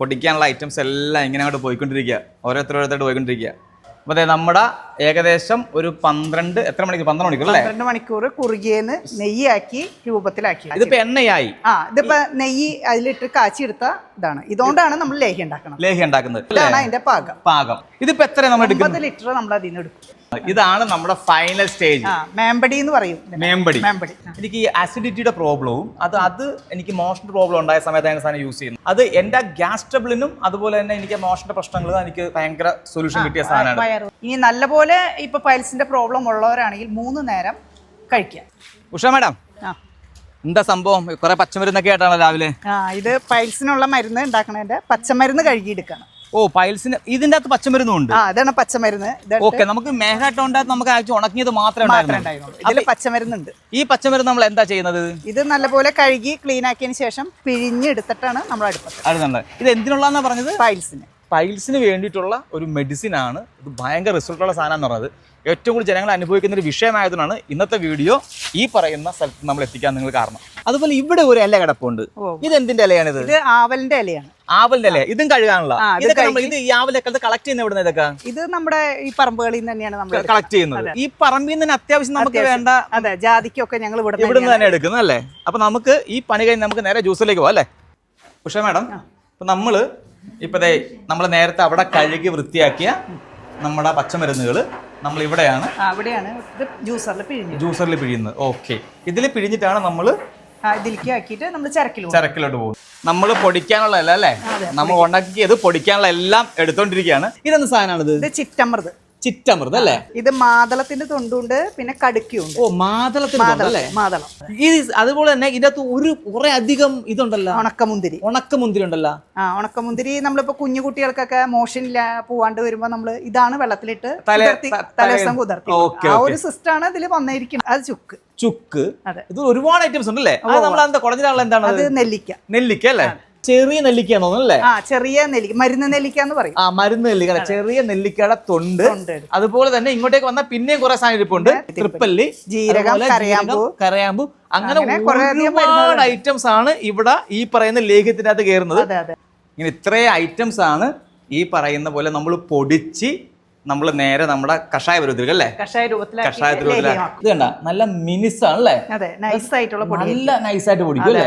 പൊടിക്കാനുള്ള items എല്ലാം ഇങ്ങനെ അങ്ങോട്ട് പോയിക്കൊണ്ടിരിക്കുക. ഓരോരുത്തരോരുത്തരോട് പോയിക്കൊണ്ടിരിക്കുക. അപ്പോൾ അതെ നമ്മുടെ ഏകദേശം ഒരു പന്ത്രണ്ട് എത്ര മണിക്കൂർ പന്ത്രണ്ട് മണിക്കൂർ അല്ലേ? പന്ത്രണ്ട് മണിക്കൂർ കുറുകിയെന്ന് നെയ്യാക്കി രൂപത്തിലാക്കി. ഇതിപ്പോ എണ്ണയായി. ആ ഇതിപ്പോ നെയ്യ് അതിലിട്ട് കാച്ചിയെടുത്ത ഇതാണ്. ഇതുകൊണ്ടാണ് നമ്മൾ ലേഹി ഉണ്ടാക്കുന്നത് ലേഹി ഉണ്ടാക്കുന്നത് ഇതാണ് അതിന്റെ പാകം. പാകം. ഇതിപ്പോ എത്ര നമ്മൾ എടുക്കുന്നത്? ലിറ്റർ നമ്മൾ അതിൽ നിന്ന് എടുക്കും. ഇതാണ് നമ്മുടെ ഫൈനൽ സ്റ്റേജ് മേമ്പടി എന്ന് പറയും. മേമ്പടി. മേമ്പടി. എനിക്ക് ഈ അസിഡിറ്റിയുടെ പ്രോബ്ലവും അത് അത് എനിക്ക് മോഷന്റെ പ്രോബ്ലം ഉണ്ടായ സമയത്ത് സമയത്താണ് സാധനം യൂസ് ചെയ്യുന്നത് അത് എന്റെ ഗ്യാസ് ട്രബിളിനും അതുപോലെ തന്നെ എനിക്ക് മോഷന്റെ പ്രശ്നങ്ങൾ എനിക്ക് ഭയങ്കര സൊല്യൂഷൻ കിട്ടിയ സാധനമാണ്. ഇനി നല്ലപോലെ ഇപ്പൊ പൈൽസിന്റെ പ്രോബ്ലം ഉള്ളവരാണെങ്കിൽ മൂന്ന് നേരം കഴിക്കാം ഉഷ മാഡം എന്താ സംഭവം? കുറെ പച്ചമരുന്നൊക്കെ ആയിട്ടാണോ രാവിലെ? ഇത് പൈൽസിനുള്ള മരുന്ന് ഉണ്ടാക്കണതിന്റെ പച്ചമരുന്ന് കഴുകിയെടുക്കണം. ഓ പൈൽസിന് ഇതിന്റെ അകത്ത് പച്ചമരുന്നും ഉണ്ട്. ആ ഇതാണ് പച്ചമരുന്ന്. ഓക്കെ നമുക്ക് മേഘാട്ടോണ്ടകത്ത് നമുക്ക് ആഴ്ച ഉണക്കിയത് മാത്രമേ ഉണ്ടായിരുന്നുള്ളൂ. ഇതിൽ പച്ചമരുന്നുണ്ട്. ഈ പച്ചമരുന്ന് നമ്മൾ എന്താ ചെയ്യുന്നത്? ഇത് നല്ലപോലെ കഴുകി ക്ലീൻ ആക്കിയതിന് ശേഷം പിഴിഞ്ഞെടുത്തിട്ടാണ് നമ്മൾ അടുപ്പത്ത് അടുത്തുണ്ട് ഇത് എന്തിനുള്ളതെന്നാ പറഞ്ഞത്? പൈൽസിന്. പൈൽസിന് വേണ്ടിയിട്ടുള്ള ഒരു മെഡിസിൻ ആണ്. ഇത് ഭയങ്കര റിസൾട്ടുള്ള സാധനം എന്ന് പറയുന്നത് ഏറ്റവും കൂടുതൽ ജനങ്ങൾ അനുഭവിക്കുന്ന ഒരു വിഷയമായതുകൊണ്ടാണ് ഇന്നത്തെ വീഡിയോ ഈ പറയുന്ന സ്ഥലത്ത് നമ്മൾ എത്തിക്കാൻ നിങ്ങൾ കാരണം. അതുപോലെ ഇവിടെ ഒരു ഇല കിടപ്പുണ്ട്. ഇത് എന്തിന്റെ ഇലയാണിത്? ഇത് ആവലിന്റെ ഇലയാണ്. ആവലിന്റെ അല്ലേ ഇതും കഴുകാനുള്ള. ഇതൊക്കെ നമ്മൾ ഇത് ഈ ആവലൊക്കെ കളക്ട് ചെയ്യുന്ന എവിടെ ഇതൊക്കെ? ഇത് നമ്മുടെ ഈ പറമ്പുകളിൽ തന്നെയാണ് നമ്മൾ കളക്ട് ചെയ്യുന്നത്. ഈ പറമ്പിൽ നിന്ന് അത്യാവശ്യം നമുക്ക് വേണ്ട അതെ ജാതിക്കൊക്കെ ഞങ്ങൾ ഇവിടെ ഇവിടുന്ന് തന്നെ എടുക്കുന്നത് അല്ലേ? അപ്പൊ നമുക്ക് ഈ പണി കഴിഞ്ഞ് നമുക്ക് നേരെ ജ്യൂസിലേക്ക് പോവാം അല്ലേ? ഉഷ മാഡം ഇപ്പൊ നമ്മൾ ഇപ്പതേ നമ്മൾ നേരത്തെ അവിടെ കഴുകി വൃത്തിയാക്കിയ നമ്മുടെ പച്ചമരുന്നുകൾ നമ്മൾ ഇവിടെയാണ് അവിടെയാണ് ജ്യൂസറിൽ പിഴിഞ്ഞു. ജ്യൂസറിൽ പിഴിയുന്നത്. ഓക്കെ ഇതിൽ പിഴിഞ്ഞിട്ടാണ് നമ്മൾ ഇതിലേക്ക് ആക്കിയിട്ട് നമ്മൾ ചരക്കിലോട്ട് പോകും. നമ്മൾ പൊടിക്കാനുള്ള അല്ല? അല്ലേ നമ്മൾ ഉണ്ടാക്കിയത് പൊടിക്കാനുള്ള എല്ലാം എടുത്തോണ്ടിരിക്കുകയാണ്. ഇതെന്ത് സാധനമാണിത്? ഇത് ചിറ്റമൃത്. ചിറ്റമൃത് അല്ലേ? ഇത് മാതളത്തിന്റെ തൊണ്ടുണ്ട് പിന്നെ കടുക്കിയുണ്ട്. ഓ മാതളത്തിന്റെ മാതളം ഈ അതുപോലെ തന്നെ ഇതിനകത്ത് ഒരു കുറെ അധികം ഇതുണ്ടല്ലോ? ഉണക്കമുന്തിരി. ഉണക്കമുന്തിരി ഉണ്ടല്ലോ ആ ഉണക്കമുന്തിരി നമ്മളിപ്പോ കുഞ്ഞു കുട്ടികൾക്കൊക്കെ മോഷനില്ല പോവാണ്ട് വരുമ്പോ നമ്മൾ ഇതാണ് വെള്ളത്തിലിട്ട് തലേസം കുതിർത്തി ത- തലേദിവസം കുതിർത്തി. ആ ഒരു സിസ്റ്റാണ് ഇതിൽ വന്നിരിക്കുന്നത്. അത് ചുക്ക്. ചുക്ക്. അതെ. ഇത് ഒരുപാട് ഐറ്റംസ് ഉണ്ടല്ലേ? നമ്മൾ എന്താ കുടഞ്ഞിട്ടുള്ള എന്താണ് നെല്ലിക്ക. നെല്ലിക്ക അല്ലേ? ചെറിയ നെല്ലിക്കയാണോ അല്ലേ ആ ചെറിയ നെല്ലിക്ക മരുന്ന് നെല്ലിക്ക എന്ന് പറയും. ആ മരുന്ന് നെല്ലിക്ക? ചെറിയ നെല്ലിക്കയുടെ തൊണ്ട്. അതുപോലെ തന്നെ ഇങ്ങോട്ടേക്ക് വന്നാൽ പിന്നെയും കുറെ സാധനം ഇരിപ്പുണ്ട്. ട്രിപ്പല്ലി ജീരകം, കരയാമ്പു അങ്ങനെ ഒരുപാട് ഐറ്റംസ് ആണ് ഇവിടെ ഈ പറയുന്ന ലേഖ്യത്തിനകത്ത് കയറുന്നത്. ഇങ്ങനെ ഇത്രയും ഐറ്റംസ് ആണ് ഈ പറയുന്ന പോലെ നമ്മൾ പൊടിച്ച് നമ്മൾ നേരെ നമ്മുടെ കഷായ രൂപത്തിൽ അല്ലേ? കഷായ പരുവത്തിൽ ഇത് കണ്ട നല്ല മിനിസ് ആണല്ലേ നല്ല നൈസായിട്ട് പൊടിക്കും അല്ലേ?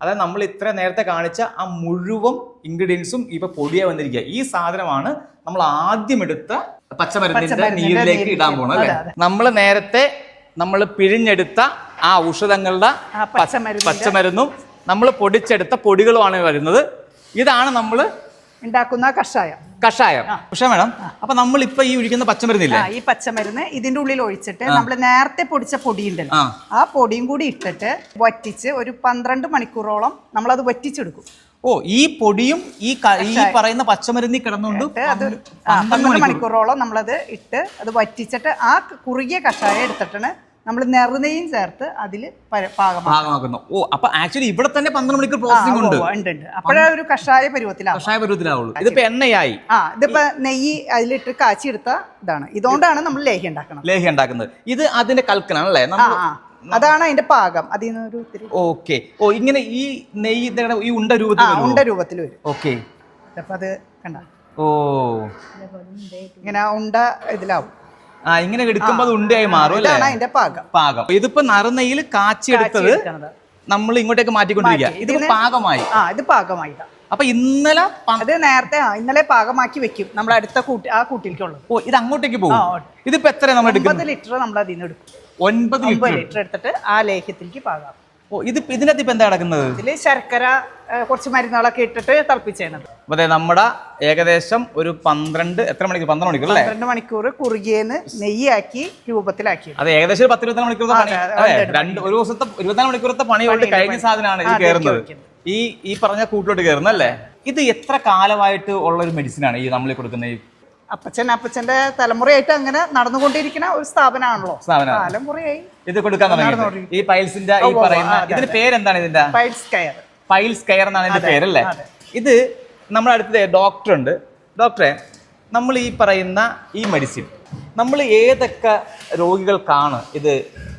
അതായത് നമ്മൾ ഇത്ര നേരത്തെ കാണിച്ച ആ മുഴുവൻ ഇൻഗ്രീഡിയൻസും ഇപ്പൊ പൊടിയാ വന്നിരിക്കുക ഈ സാധനമാണ് നമ്മൾ ആദ്യം എടുത്ത പച്ചമരുന്നിന്റെ നീരിലേക്ക്. ഇടാൻ പോണത് അല്ലേ. നമ്മൾ നേരത്തെ നമ്മൾ പിഴിഞ്ഞെടുത്ത ആ ഔഷധങ്ങളുടെ പച്ചമരുന്നും നമ്മൾ പൊടിച്ചെടുത്ത പൊടികളുമാണ് വരുന്നത് ഇതാണ് നമ്മൾ ഉണ്ടാക്കുന്ന കഷായം കഷായം. പക്ഷേ മേഡം അപ്പൊ നമ്മൾ ഇപ്പൊ ഈ ഒഴിക്കുന്ന പച്ചമരുന്നില്ലേ? ഈ പച്ചമരുന്ന് ഇതിന്റെ ഉള്ളിൽ ഒഴിച്ചിട്ട് നമ്മൾ നേരത്തെ പൊടിച്ച പൊടി ഉണ്ടല്ലോ ആ. പൊടിയും കൂടി ഇട്ടിട്ട് വറ്റിച്ച് ഒരു പന്ത്രണ്ട് മണിക്കൂറോളം നമ്മൾ അത് വറ്റിച്ചെടുക്കും. ഓ ഈ പൊടിയും ഈ ഈ പറയുന്ന പച്ചമരുന്നി കിടന്നുകൊണ്ട് അത് പന്ത്രണ്ട് മണിക്കൂറോളം നമ്മളത് ഇട്ട് അത് വറ്റിച്ചിട്ട് ആ കുറുകിയ കഷായം എടുത്തിട്ടാണ് നമ്മൾ നെറുനെയും ചേർത്ത് അതിൽ പാകമാക്കുന്നു. ഓ അപ്പൊ ആക്ച്വലി ഇവിടെ തന്നെ പന്ത്രണ്ട് മണിക്കൂർ പ്രോസസ്സിംഗ് ഉണ്ട്. ഉണ്ട് ഉണ്ട്. അപ്പോഴേ ഒരു കഷായ പരുവത്തിലാവും കഷായ പരുവത്തിലാവുള്ളൂ. ഇതിപ്പോ എണ്ണയായി. ആ ഇതിപ്പോ നെയ്യ് അതിലിട്ട് കാച്ചിയെടുത്ത ഇതാണ്. ഇതുകൊണ്ടാണ് നമ്മൾ ലേഹ്യം ഉണ്ടാക്കുന്നത് ലേഹ്യം ഉണ്ടാക്കുന്നത്. ഇത് അതിന്റെ കൽക്കനാണല്ലേ അതാണ് അതിന്റെ പാകം. അതിൽ നിന്ന് ഒരു ഓക്കെ. ഓ ഇങ്ങനെ ഈ നെയ്യ് ഈ ഉണ്ട രൂപത്തിൽ ഉണ്ട രൂപത്തിൽ വരും. ഓക്കെ. അപ്പൊ അത് കണ്ട. ഓ. ഇങ്ങനെ ഉണ്ട ഇതിലാവും. ആ ഇങ്ങനെ എടുക്കുമ്പോൾ അത് ഉണ്ടയായി മാറും അല്ലേ? ഇതാണ് അതിന്റെ പാകം. പാകം. ഇതിപ്പോ നറുനെയിൽ കാച്ചിയെടുത്തത് എടുക്കണത്. നമ്മൾ ഇങ്ങോട്ടേക്ക് മാറ്റിക്കൊണ്ടിരിക്കുക മാറ്റി. ഇതിന് പാകമായി. ആ ഇത് പാകമായി അപ്പൊ ഇന്നലെ പ- അത് നേരത്തെ ആ ഇന്നലെ പാകമാക്കി വെക്കും നമ്മൾ അടുത്ത കൂട്ടി ആ കൂട്ടിലേക്കുള്ളത്. ഓ ഇത് അങ്ങോട്ടേക്ക് പോകും. ആ, ഇതിപ്പോ എത്ര നമ്മൾ എടുക്കുന്നത് ഒമ്പത് ലിറ്റർ നമ്മൾ അതിൽ നിന്ന് എടുക്കും. ഒൻപത് ഒമ്പത് ലിറ്റർ ലിറ്റർ എടുത്തിട്ട് ആ ലേഹ്യത്തിലേക്ക് പാകാം ഓ ഇത് ഇതിനകത്ത് ഇപ്പൊ എന്താ കിടക്കുന്നത് ഇതിൽ ശർക്കര കുറച്ച് മരുന്നുകളൊക്കെ ഇട്ടിട്ട് തിളപ്പിച്ചത് അതെ നമ്മുടെ ഏകദേശം ഒരു പന്ത്രണ്ട് എത്ര മണിക്കൂർ പന്ത്രണ്ട് മണിക്കൂർ അല്ലേ? പന്ത്രണ്ട് മണിക്കൂർ കുറുകിയെന്ന് നെയ്യാക്കി രൂപത്തിലാക്കി. അത് ഏകദേശം ഒരു പത്ത് ഇരുപത്തിനാല് മണിക്കൂർ പണി രണ്ട് ഒരു ദിവസത്തെ ഇരുപത്തിനാല് മണിക്കൂറത്തെ പണി കൊണ്ട് കഴിഞ്ഞ സാധനമാണ് ഇത് കയറുന്നത് ഈ ഈ പറഞ്ഞ കൂട്ടിലോട്ട് കയറുന്നത് അല്ലേ ഇത് എത്ര കാലമായിട്ട് ഉള്ള ഒരു മെഡിസിൻ ആണ് ഈ നമ്മൾ കൊടുക്കുന്ന ഈ അപ്പച്ചൻ അപ്പച്ചന്റെ തലമുറയായിട്ട് അങ്ങനെ നടന്നുകൊണ്ടിരിക്കുന്ന ഒരു സ്ഥാപനമാണല്ലോ. തലമുറയായി ഇത് കൊടുക്കാൻ തുടങ്ങി. ഈ പൈൽസിന്റെ ഈ പറയുന്ന ഇതിന്റെ പേരെന്താണ് ഇതിന്റെ? Piles care. പൈൽസ് കെയർ എന്നാണ് ഇതിന്റെ പേരല്ലേ. ഇത് നമ്മുടെ അടുത്ത് ഡോക്ടർ ഉണ്ട്. ഡോക്ടറെ നമ്മൾ ഈ പറയുന്ന ഈ മെഡിസിൻ നമ്മൾ ഏതൊക്കെ രോഗികൾക്കാണ് ഇത്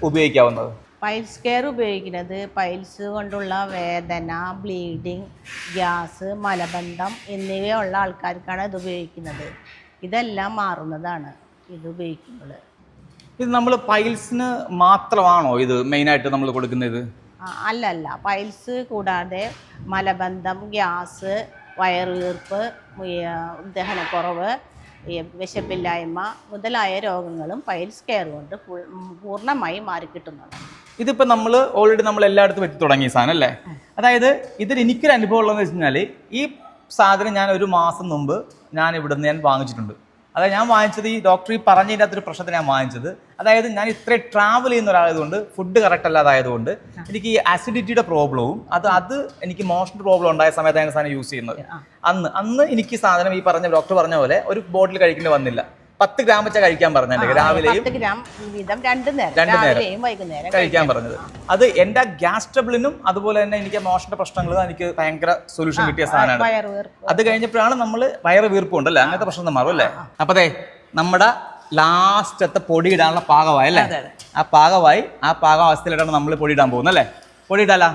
ഉപയോഗിക്കാവുന്നത്? പൈൽസ് കെയർ ഉപയോഗിക്കുന്നത് പൈൽസ് കൊണ്ടുള്ള വേദന ബ്ലീഡിംഗ് ഗ്യാസ് മലബന്ധം എന്നിവയുള്ള ആൾക്കാർക്കാണ് ഇത് ഉപയോഗിക്കുന്നത്. ഇതെല്ലാം മാറുന്നതാണ് ഇത് ഉപയോഗിക്കുമ്പോൾ. ഇത് നമ്മൾ പൈൽസിന് മാത്രമാണോ ഇത് മെയിനായിട്ട് നമ്മൾ കൊടുക്കുന്നത്? അല്ലല്ല. അല്ല അല്ല പൈൽസ് കൂടാതെ മലബന്ധം ഗ്യാസ് വയറുവീർപ്പ് ദഹനക്കുറവ് വിശപ്പില്ലായ്മ മുതലായ രോഗങ്ങളും പൈൽസ് കെയർ കൊണ്ട് പൂർണമായി മാറിക്കിട്ടുന്നതാണ്. ഇതിപ്പോൾ നമ്മൾ ഓൾറെഡി നമ്മൾ എല്ലായിടത്തും വെച്ച് തുടങ്ങിയ സാധനം അല്ലേ? അതായത് ഇതിൽ എനിക്കൊരു അനുഭവം ഉള്ളതെന്ന് വെച്ച് കഴിഞ്ഞാൽ ഈ സാധനം ഞാൻ ഒരു മാസം മുമ്പ് ഞാൻ ഇവിടെ നിന്ന് ഞാൻ വാങ്ങിച്ചിട്ടുണ്ട്. അതായത് ഞാൻ വാങ്ങിച്ചത് ഈ ഡോക്ടർ ഈ പറഞ്ഞതിന്റെ അകത്തൊരു പ്രശ്നത്തിന് ഞാൻ വാങ്ങിച്ചത്. അതായത് ഞാൻ ഇത്ര ട്രാവൽ ചെയ്യുന്ന ഒരാളായതുകൊണ്ട് ഫുഡ് കറക്റ്റ് അല്ലാതായതുകൊണ്ട് എനിക്ക് ഈ അസിഡിറ്റിയുടെ പ്രോബ്ലവും അത് അത് എനിക്ക് മോഷൻ പ്രോബ്ലം ഉണ്ടായ സമയത്താണ് സാധനം യൂസ് ചെയ്യുന്നത്. അന്ന് അന്ന് എനിക്ക് സാധനം ഈ പറഞ്ഞ ഡോക്ടർ പറഞ്ഞ പോലെ ഒരു ബോട്ടിൽ കഴിക്കേണ്ടി വന്നില്ല. പത്ത് ഗ്രാം വെച്ചാൽ കഴിക്കാൻ പറഞ്ഞത് രാവിലെയും രണ്ടു നേരം. കഴിക്കാൻ പറഞ്ഞത്. അത് എന്റെ ഗ്യാസ് ട്രബിളിനും അതുപോലെ തന്നെ എനിക്ക് മോഷന്റെ പ്രശ്നങ്ങളും എനിക്ക് ഭയങ്കര സൊല്യൂഷൻ കിട്ടിയ സാധനമാണ്. അത് കഴിഞ്ഞപ്പോഴാണ് നമ്മൾ വയറ് വീർപ്പ് ഉണ്ടല്ലേ അങ്ങനത്തെ പ്രശ്നം മാറും അല്ലേ? അപ്പൊ അതെ നമ്മുടെ ലാസ്റ്റത്തെ പൊടി ഇടാനുള്ള പാകമായി അല്ലേ? ആ പാകമായി ആ പാകാവസ്ഥയിലാണ് നമ്മൾ പൊടി ഇടാൻ പോകുന്നത് അല്ലേ? പൊടി ഇടാലാ?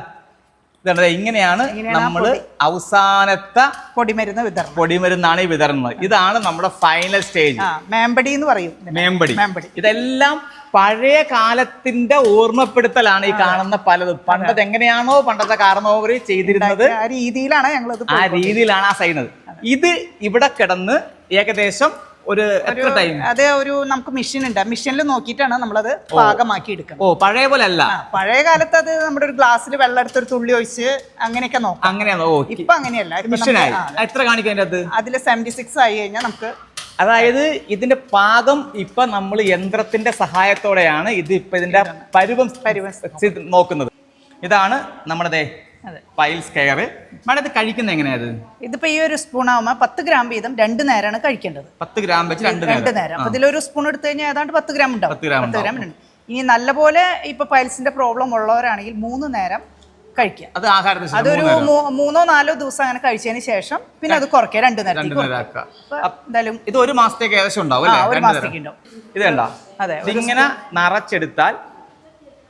ഇതാണ് ഇങ്ങനെയാണ് നമ്മൾ അവസാനത്തെ പൊടിമരുന്ന് വിതരണം. പൊടിമരുന്നാണ് ഈ വിതരണം ഇതാണ് നമ്മുടെ ഫൈനൽ സ്റ്റേജ് മേമ്പടി എന്ന് പറയും. മേമ്പടി. മേമ്പടി. ഇതെല്ലാം പഴയ കാലത്തിന്റെ ഓർമ്മപ്പെടുത്തലാണ് ഈ കാണുന്ന പലതും. പണ്ടത് എങ്ങനെയാണോ പണ്ടത്തെ കാരണവര് ചെയ്തിരുന്നത്? ആ രീതിയിലാണ് ഞങ്ങൾ ആ രീതിയിലാണ് ആ ചെയ്യുന്നത്. ഇത് ഇവിടെ കിടന്ന് ഏകദേശം ഒരു എത്ര ടൈം അത് ഒരു നമുക്ക് മെഷീൻ ഉണ്ട്. മെഷീനിൽ നോക്കിയിട്ടാണ് നമ്മളത് പാകമാക്കി എടുക്കുന്നത്. ഓ പഴയ പോലെ അല്ല. പഴയ കാലത്ത് അത് നമ്മുടെ ഒരു ഗ്ലാസ്സിൽ വെള്ളം എടുത്ത് ഒരു തുള്ളി ഒഴിച്ച് അങ്ങനെയൊക്കെ നോക്കാം. അങ്ങനെയാണോ? ഓ ഇപ്പൊ അങ്ങനെയല്ല. മെഷീനായി എത്ര കാണിക്കാൻ അത് അതിൽ സെവന്റി സിക്സ് ആയി കഴിഞ്ഞാൽ നമുക്ക് അതായത് ഇതിന്റെ പാകം ഇപ്പൊ നമ്മൾ യന്ത്രത്തിന്റെ സഹായത്തോടെയാണ് ഇത് ഇപ്പൊ ഇതിന്റെ പരുവം നോക്കുന്നത്. ഇതാണ് നമ്മുടെ. പൈൽസ് കെയർ മാഡം ഇത് കഴിക്കുന്നത് എങ്ങനെയാ ഇത്? ഇതിപ്പോ ഈ ഒരു സ്പൂൺ ആവുമ്പോ പത്ത് ഗ്രാം വീതം രണ്ട് നേരമാണ് കഴിക്കേണ്ടത്. പത്ത് ഗ്രാം വെച്ച് രണ്ട് രണ്ട് നേരം. അപ്പൊ ഇതിലൊരു സ്പൂൺ എടുത്തു കഴിഞ്ഞാൽ ഏതാണ്ട് പത്ത് ഗ്രാം ഉണ്ടാവും. പത്ത് ഗ്രാം പത്ത് ഗ്രാം ഉണ്ട്. ഇനി നല്ലപോലെ ഇപ്പൊ പൈൽസിന്റെ പ്രോബ്ലം ഉള്ളവരാണെങ്കിൽ മൂന്ന് നേരം കഴിക്കുക. അത് ആഹാരത്തിന് അതൊരു മൂന്ന് നാലോ ദിവസം അങ്ങനെ കഴിച്ചതിന് ശേഷം പിന്നെ അത് കുറയ്ക്കുക. രണ്ട് നേരം. എന്തായാലും ഇത് ഒരു മാസത്തേക്ക് ഏകദേശം ഉണ്ടാവും ഒരു മാസത്തേക്ക് ഉണ്ടാവും. ഇത് കണ്ടോ അതെ, ഇങ്ങനെ നിറച്ചെടുത്താൽ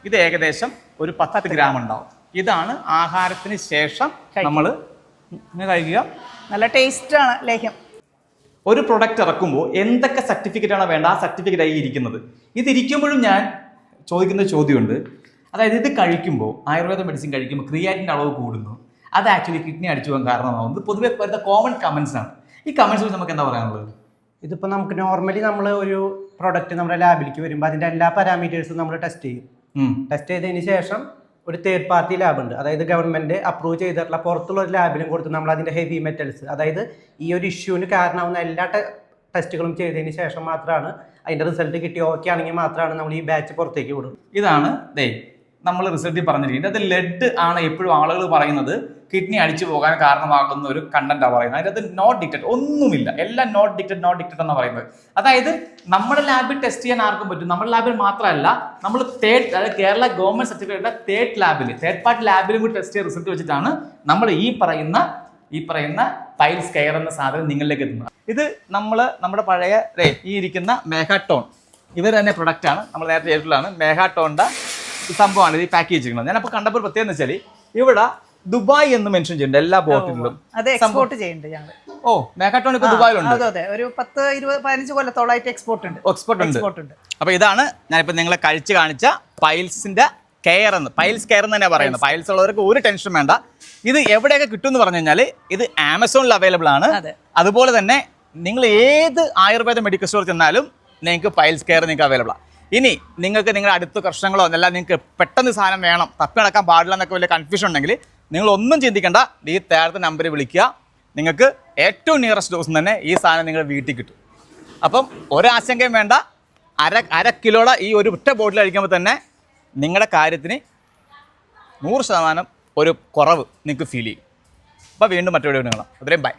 ഇത് ഏകദേശം ഒരു പത്ത് ഗ്രാം. ഉണ്ടാവും. ഇതാണ് ആഹാരത്തിന് ശേഷം നമ്മൾ കഴിക്കുക. നല്ല ടേസ്റ്റ് ആണ് ലേഹ്യം. ഒരു പ്രൊഡക്റ്റ് ഇറക്കുമ്പോൾ എന്തൊക്കെ സർട്ടിഫിക്കറ്റ് ആണ് വേണ്ട ആ സർട്ടിഫിക്കറ്റ് ആയി ഇരിക്കുന്നത്. ഇതിരിക്കുമ്പോഴും ഞാൻ ചോദിക്കുന്ന ചോദ്യമുണ്ട്. അതായത് ഇത് കഴിക്കുമ്പോൾ ആയുർവേദ മെഡിസിൻ കഴിക്കുമ്പോൾ ക്രിയാറ്റിന്റെ അളവ് കൂടുന്നു. അത് ആക്ച്വലി കിഡ്നി അടിച്ചു പോകാൻ കാരണമാവുന്നത് പൊതുവെ വരുന്ന കോമൺ കമൻസ് ആണ്. ഈ കമൻസ് വെച്ച് നമുക്ക് എന്താ പറയാനുള്ളത്? ഇതിപ്പോൾ നമുക്ക് നോർമലി നമ്മൾ ഒരു പ്രൊഡക്റ്റ് നമ്മുടെ ലാബിലേക്ക് വരുമ്പോൾ അതിന്റെ എല്ലാ പാരാമീറ്റേഴ്സും നമ്മൾ ടെസ്റ്റ് ചെയ്യും. ടെസ്റ്റ് ചെയ്തതിന് ശേഷം ഒരു തേർഡ് പാർട്ടി ലാബ് ഉണ്ട്. അതായത് ഗവൺമെന്റ് അപ്രൂവ് ചെയ്തിട്ടുള്ള പുറത്തുള്ള ഒരു ലാബിലും കൊടുത്ത്. നമ്മൾ അതിന്റെ ഹെവി മെറ്റൽസ് അതായത് ഈ ഒരു ഇഷ്യൂവിന് കാരണമാവുന്ന എല്ലാ ടെസ്റ്റുകളും ചെയ്തതിന് ശേഷം മാത്രമാണ് അതിന്റെ റിസൾട്ട് കിട്ടി ഓക്കെ ആണെങ്കിൽ മാത്രമാണ് നമ്മൾ ഈ ബാച്ച് പുറത്തേക്ക് വിടും ഇതാണ് ദേ നമ്മൾ റിസൾട്ടിൽ പറഞ്ഞിരിക്കുന്നത് അത് ലെഡ് ആണ് എപ്പോഴും ആളുകൾ പറയുന്നത്. കിഡ്നി അടിച്ചു പോകാൻ കാരണമാകുന്ന ഒരു കണ്ടന്റാണ് പറയുന്നത്. അതിനകത്ത് നോട്ട് ഡിക്റ്റഡ് ഒന്നുമില്ല. എല്ലാം നോട്ട് ഡിക്റ്റഡ് നോട്ട് ഡിക്റ്റഡ് എന്ന് പറയുന്നത്. അതായത് നമ്മുടെ ലാബിൽ ടെസ്റ്റ് ചെയ്യാൻ ആർക്കും പറ്റും. നമ്മുടെ ലാബിൽ മാത്രമല്ല നമ്മൾ തേർഡ് അതായത് കേരള ഗവൺമെന്റ് സർട്ടിഫിക്കറ്റ് തേർഡ് ലാബിൽ തേർഡ് പാർട്ടി ലാബിലും കൂടി ടെസ്റ്റ് ചെയ്യാൻ റിസൾട്ട് വെച്ചിട്ടാണ് നമ്മൾ ഈ പറയുന്ന ഈ പറയുന്ന പൈൽസ് കെയർ എന്ന സാധനം നിങ്ങളിലേക്ക് എത്തുന്നത്. ഇത് നമ്മൾ നമ്മുടെ പഴയ ഈ ഇരിക്കുന്ന മേഘാട്ടോൺ ഇവർ തന്നെ പ്രൊഡക്റ്റ് ആണ്. നമ്മൾ നേരത്തെ ചെയ്തിട്ടുള്ളതാണ്. മേഘാട്ടോണിന്റെ സംഭവമാണ് ഇത് പാക്ക് ചെയ്തിരിക്കുന്നത് അപ്പൊ കണ്ടപ്പോൾ പ്രത്യേകം വെച്ചാൽ വെച്ചാൽ ഇവിടെ ദുബായ് എന്ന് മെൻഷൻ ചെയ്യുന്നുണ്ട് എല്ലാ ബോട്ടിലും അത് എക്സ്പോർട്ട് ചെയ്യുന്നുണ്ട് ഞങ്ങൾ ഓ മേക്കാട്ടോൺ ഇപ്പൊ ദുബായിലുണ്ട്. അതെ അതെ. ഒരു പത്ത് ഇരുപത് പതിനഞ്ച് കൊല്ലത്തോളായിട്ട് എക്സ്പോർട്ട് ഉണ്ട്. എക്സ്പോർട്ട് ഉണ്ട്. എക്സ്പോർട്ട് ഉണ്ട്. അപ്പൊ ഇതാണ് ഞാനിപ്പോ നിങ്ങളെ കഴിച്ചു കാണിച്ച പൈൽസിന്റെ കെയർ എന്ന്. പൈൽസ് കെയർ എന്ന് തന്നെ പറയുന്നത്. പൈൽസ് ഉള്ളവർക്ക് ഒരു ടെൻഷൻ വേണ്ട. ഇത് എവിടെയൊക്കെ കിട്ടും എന്ന് പറഞ്ഞു കഴിഞ്ഞാൽ ഇത് ആമസോണിൽ അവൈലബിൾ ആണ്. അതുപോലെ തന്നെ നിങ്ങൾ ഏത് ആയുർവേദ മെഡിക്കൽ സ്റ്റോർ ചെന്നാലും നിങ്ങൾക്ക് പൈൽസ് കെയർ നിങ്ങൾക്ക് അവൈലബിൾ ആണ് ഇനി നിങ്ങൾക്ക് നിങ്ങളുടെ അടുത്ത പ്രശ്നങ്ങളോ അല്ല നിങ്ങൾക്ക് പെട്ടെന്ന് സാധനം വേണം തപ്പി നടക്കാൻ പാടില്ല എന്നൊക്കെ വലിയ കൺഫ്യൂഷൻ ഉണ്ടെങ്കിൽ നിങ്ങൾ ഒന്നും ചിന്തിക്കേണ്ട. ഈ തേർത്ത നമ്പറിൽ വിളിക്കുക. നിങ്ങൾക്ക് ഏറ്റവും നിയറസ്റ്റ് ദിവസം തന്നെ ഈ സാധനം നിങ്ങളുടെ വീട്ടിൽ കിട്ടും. അപ്പം ഒരാശങ്കയും വേണ്ട. അര അര കിലോയുടെ ഈ ഒരു ഒറ്റ ബോട്ടിൽ കഴിക്കുമ്പോൾ തന്നെ നിങ്ങളുടെ കാര്യത്തിന് നൂറ് ശതമാനം ഒരു കുറവ് നിങ്ങൾക്ക് ഫീൽ ചെയ്യും. അപ്പോൾ വീണ്ടും മറ്റൊരു കാണാം. അത്രയും ബൈ